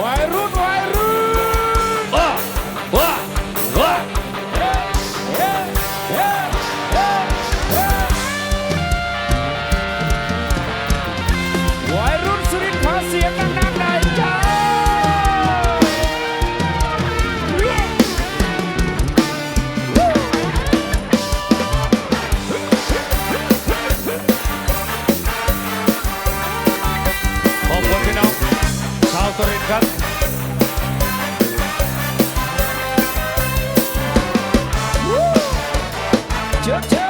Vai, Rubi! สุรินทร์ครับเจ้า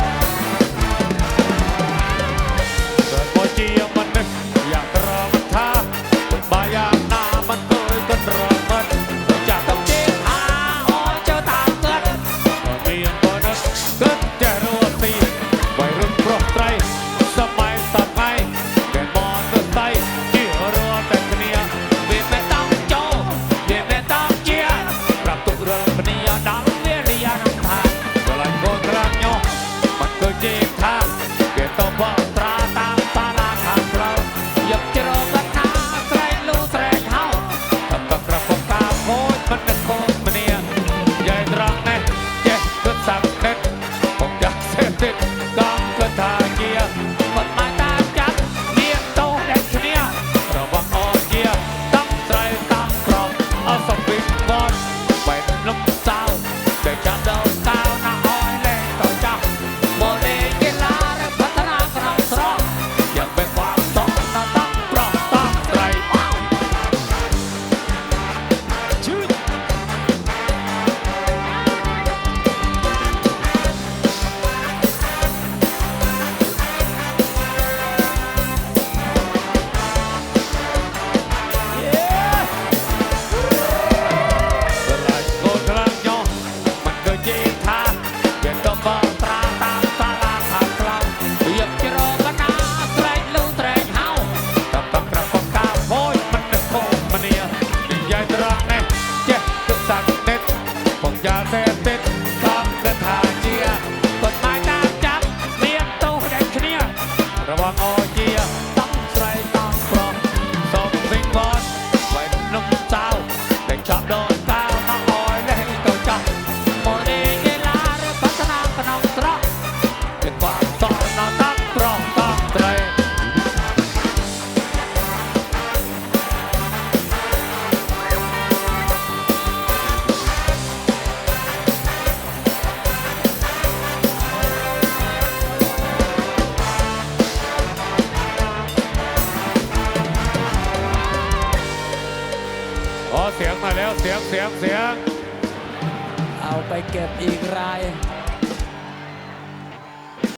They got down. เสียงเสียงเสียงเอาไปเก็บอีกราย